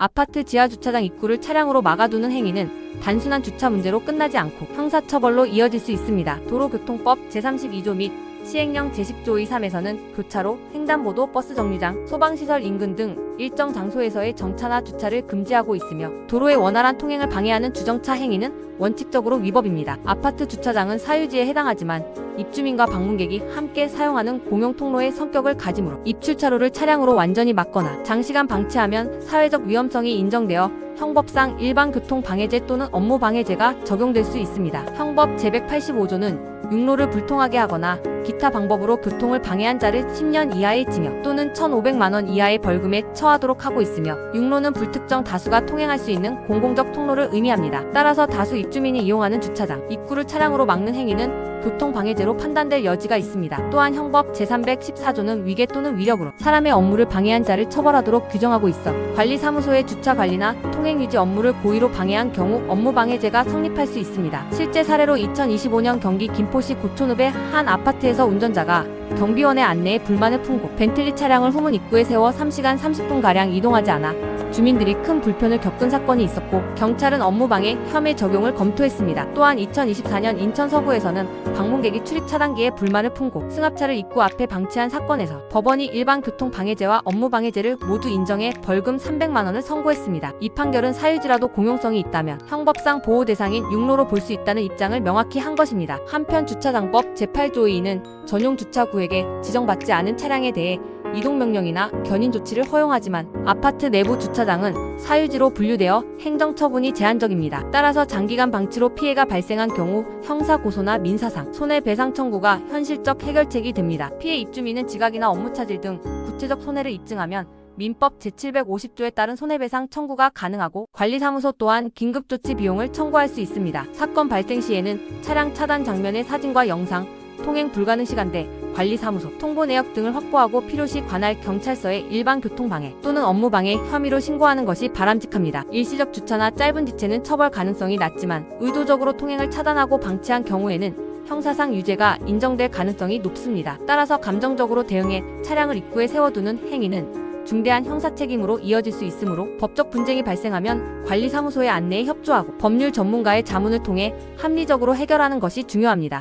아파트 지하 주차장 입구를 차량으로 막아두는 행위는 단순한 주차 문제로 끝나지 않고 형사처벌로 이어질 수 있습니다. 도로교통법 제32조 및 시행령 제10조 2, 3에서는 교차로, 횡단보도, 버스 정류장, 소방시설 인근 등 일정 장소에서의 정차나 주차를 금지하고 있으며 도로의 원활한 통행을 방해하는 주정차 행위는 원칙적으로 위법입니다. 아파트 주차장은 사유지에 해당하지만 입주민과 방문객이 함께 사용하는 공용 통로의 성격을 가지므로 입출차로를 차량으로 완전히 막거나 장시간 방치하면 사회적 위험성이 인정되어 형법상 일반 교통 방해죄 또는 업무 방해죄가 적용될 수 있습니다. 형법 제185조는 육로를 불통하게 하거나 기타 방법으로 교통을 방해한 자를 10년 이하의 징역 또는 1,500만 원 이하의 벌금에 처하도록 하고 있으며 육로는 불특정 다수가 통행할 수 있는 공공적 통로를 의미합니다. 따라서 다수 입주민이 이용하는 주차장 입구를 차량으로 막는 행위는 교통 방해죄로 판단될 여지가 있습니다. 또한 형법 제314조는 위계 또는 위력으로 사람의 업무를 방해한 자를 처벌하도록 규정하고 있어 관리사무소의 주차 관리나 통행 유지 업무를 고의로 방해한 경우 업무 방해죄가 성립할 수 있습니다. 실제 사례로 2025년 경기 김포시 고촌읍의 한 아파트에 서 운전자가 경비원의 안내에 불만을 품고 벤틀리 차량을 후문 입구에 세워 3시간 30분가량 이동하지 않아 주민들이 큰 불편을 겪은 사건이 있었고 경찰은 업무방해 혐의 적용을 검토했습니다. 또한 2024년 인천 서구에서는 방문객이 출입 차단기에 불만을 품고 승합차를 입구 앞에 방치한 사건에서 법원이 일반 교통 방해죄와 업무 방해죄를 모두 인정해 벌금 300만 원을 선고했습니다. 이 판결은 사유지라도 공용성이 있다면 형법상 보호 대상인 육로로 볼 수 있다는 입장을 명확히 한 것입니다. 한편 주차장법 제8조 2는 전용 주차구에게 지정받지 않은 차량에 대해 이동 명령이나 견인 조치를 허용하지만 아파트 내부 주차장은 사유지로 분류되어 행정 처분이 제한적입니다. 따라서 장기간 방치로 피해가 발생한 경우 형사 고소나 민사상 손해배상 청구가 현실적 해결책이 됩니다. 피해 입주민은 지각이나 업무 차질 등 구체적 손해를 입증하면 민법 제750조에 따른 손해배상 청구가 가능하고 관리사무소 또한 긴급조치 비용을 청구할 수 있습니다. 사건 발생 시에는 차량 차단 장면의 사진과 영상, 통행 불가능 시간대, 관리사무소, 통보 내역 등을 확보하고 필요시 관할 경찰서에 일반 교통방해 또는 업무방해 혐의로 신고하는 것이 바람직합니다. 일시적 주차나 짧은 지체는 처벌 가능성이 낮지만 의도적으로 통행을 차단하고 방치한 경우에는 형사상 유죄가 인정될 가능성이 높습니다. 따라서 감정적으로 대응해 차량을 입구에 세워두는 행위는 중대한 형사 책임으로 이어질 수 있으므로 법적 분쟁이 발생하면 관리사무소의 안내에 협조하고 법률 전문가의 자문을 통해 합리적으로 해결하는 것이 중요합니다.